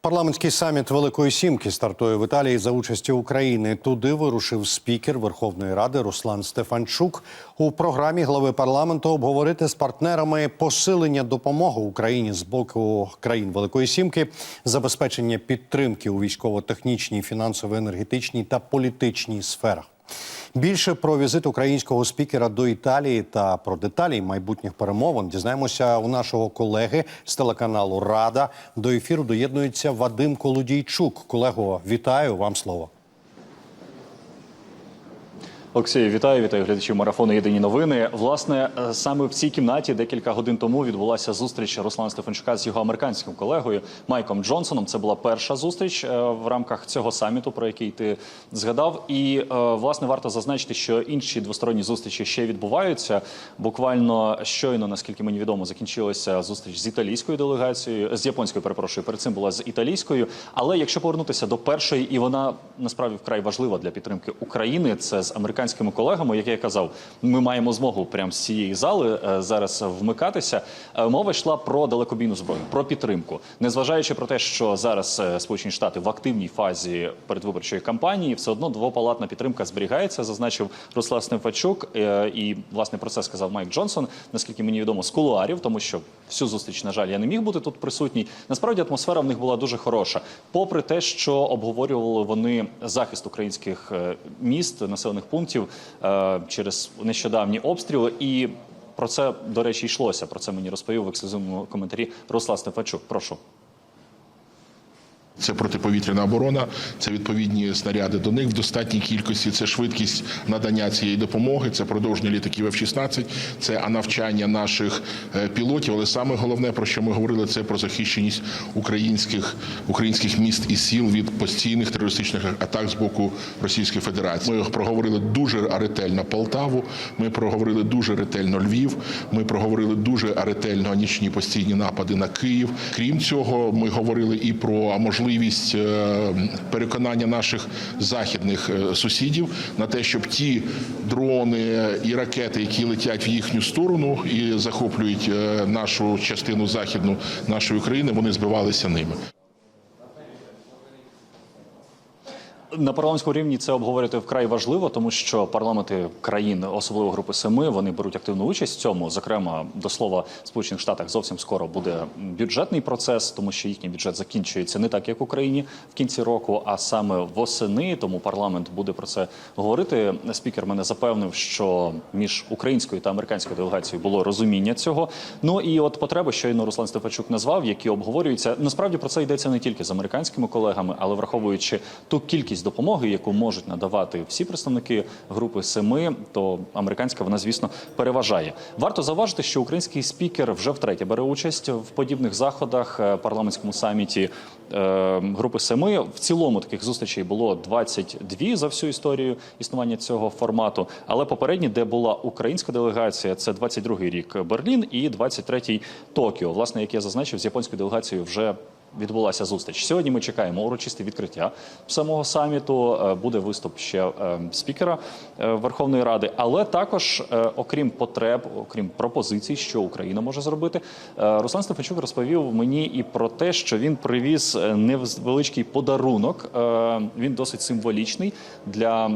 Парламентський саміт Великої Сімки стартує в Італії за участі України. Туди вирушив спікер Верховної Ради Руслан Стефанчук. У програмі глави парламенту обговорити з партнерами посилення допомоги Україні з боку країн Великої Сімки, забезпечення підтримки у військово-технічній, фінансово-енергетичній та політичній сферах. Більше про візит українського спікера до Італії та про деталі майбутніх перемовин дізнаємося у нашого колеги з телеканалу Рада. До ефіру доєднується Вадим Колодійчук. Колего, вітаю вам слово. Олексій, вітаю, вітаю глядачів марафону Єдині новини. Власне, е, саме в цій кімнаті декілька годин тому відбулася зустріч Руслана Стефанчука з його американським колегою Майком Джонсоном. Це була перша зустріч е, в рамках цього саміту, про який ти згадав. І е, власне варто зазначити, що інші двосторонні зустрічі ще відбуваються. Буквально щойно, наскільки мені відомо, закінчилася зустріч з італійською делегацією, з японською, перепрошую, перед цим була з італійською. Але якщо повернутися до першої, і вона насправді вкрай важлива для підтримки України, це з американськими колегами, як я казав, ми маємо змогу прямо з цієї зали е, зараз вмикатися. Е, Мова йшла про далекобійну зброю, про підтримку, незважаючи про те, що зараз е, Сполучені Штати в активній фазі передвиборчої кампанії, все одно двопалатна підтримка зберігається, зазначив Руслан Стефачук. Е, І власне про це сказав Майк Джонсон. Наскільки мені відомо, з кулуарів, тому що всю зустріч, на жаль, я не міг бути тут присутній. Насправді атмосфера в них була дуже хороша, попри те, що обговорювали вони захист українських міст, населених пунктів е, через нещодавні обстріли. І про це, до речі, йшлося. Про це мені розповів в ексклюзивному коментарі Руслан Стефачук. Прошу. Це протиповітряна оборона, це відповідні снаряди до них в достатній кількості. Це швидкість надання цієї допомоги, це продовження літаків F-16, це навчання наших е, пілотів. Але саме головне, про що ми говорили, це про захищеність українських українських міст і сіл від постійних терористичних атак з боку Російської Федерації. Ми проговорили дуже ретельно Полтаву. Ми проговорили дуже ретельно Львів. Ми проговорили дуже ретельно нічні постійні напади на Київ. Крім цього, ми говорили і про можливість е, переконання наших західних е, сусідів на те, щоб ті дрони і ракети, які летять в їхню сторону і захоплюють е, нашу частину західну нашої України, вони збивалися ними. На парламентському рівні це обговорити вкрай важливо, тому що парламенти країн, особливо групи Семи, вони беруть активну участь в цьому. Зокрема, до слова, в Сполучених Штатах зовсім скоро буде бюджетний процес, тому що їхній бюджет закінчується не так, як в Україні в кінці року, а саме восени. Тому парламент буде про це говорити. Спікер мене запевнив, що між українською та американською делегацією було розуміння цього. Ну і от потреби, щойно Руслан Стефачук назвав, які обговорюються. Насправді про це йдеться не тільки з американськими колегами, але враховуючи ту кількість допомоги, яку можуть надавати всі представники групи Семи, то американська вона, звісно, переважає. Варто зауважити, що український спікер вже втретє бере участь в подібних заходах е, парламентському саміті е, групи Семи. В цілому таких зустрічей було 22 за всю історію існування цього формату. Але попередні, де була українська делегація, це 22-й рік Берлін і 23-й Токіо. Власне, як я зазначив, з японською делегацією вже відбулася зустріч. Сьогодні ми чекаємо урочисте відкриття самого саміту. Е, Буде виступ ще е, спікера е, Верховної Ради, але також, окрім потреб, окрім пропозицій, що Україна може зробити, Руслан Стефанчук розповів мені і про те, що він привіз невеличкий подарунок. Він досить символічний для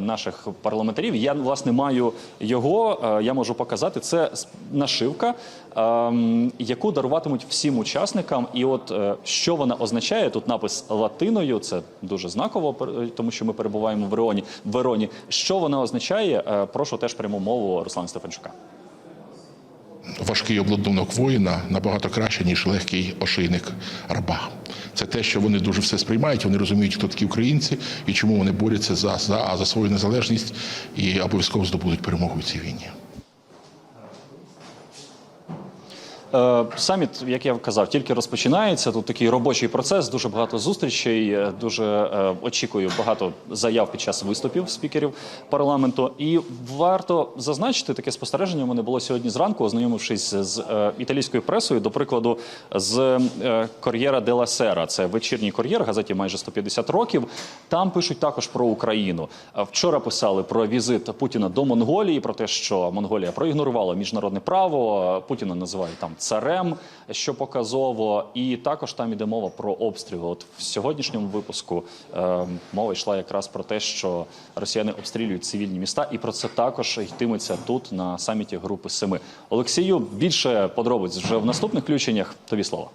наших парламентарів. Я власне маю його. Я можу показати. Це нашивка, ем, яку даруватимуть всім учасникам. І от е, що вона означає? Тут напис латиною. Це дуже знаково, е, тому що ми перебуваємо в Вероні. Вероні. Що вона означає? Е, Прошу теж пряму мову Руслана Стефанчука. Важкий обладунок воїна набагато краще, ніж легкий ошийник раба. Це те, що вони дуже все сприймають. Вони розуміють, хто такі українці і чому вони борються за, за, за свою незалежність і обов'язково здобудуть перемогу в цій війні. Е, Саміт, як я казав, тільки розпочинається. Тут такий робочий процес, дуже багато зустрічей. е, Дуже е, очікую багато заяв під час виступів спікерів парламенту. І варто зазначити таке спостереження. У мене було сьогодні зранку, ознайомившись з е, італійською пресою, до прикладу, з е, Кор'єра Дела Сера. Це вечірній кур'єр, газеті майже 150 років. Там пишуть також про Україну. Е, Вчора писали про візит Путіна до Монголії, про те, що Монголія проігнорувала міжнародне право. Путіна називають там царем, що показово, і також там іде мова про обстріли. От в сьогоднішньому випуску е, мова йшла якраз про те, що росіяни обстрілюють цивільні міста, і про це також йтиметься тут на саміті Групи Семи. Олексію, більше подробиць вже в наступних включеннях. Тобі слово.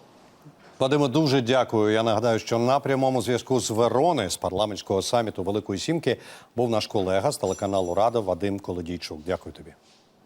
Вадиме, дуже дякую. Я нагадаю, що на прямому зв'язку з Верони з парламентського саміту Великої Сімки був наш колега з телеканалу Рада Вадим Колодійчук. Дякую тобі.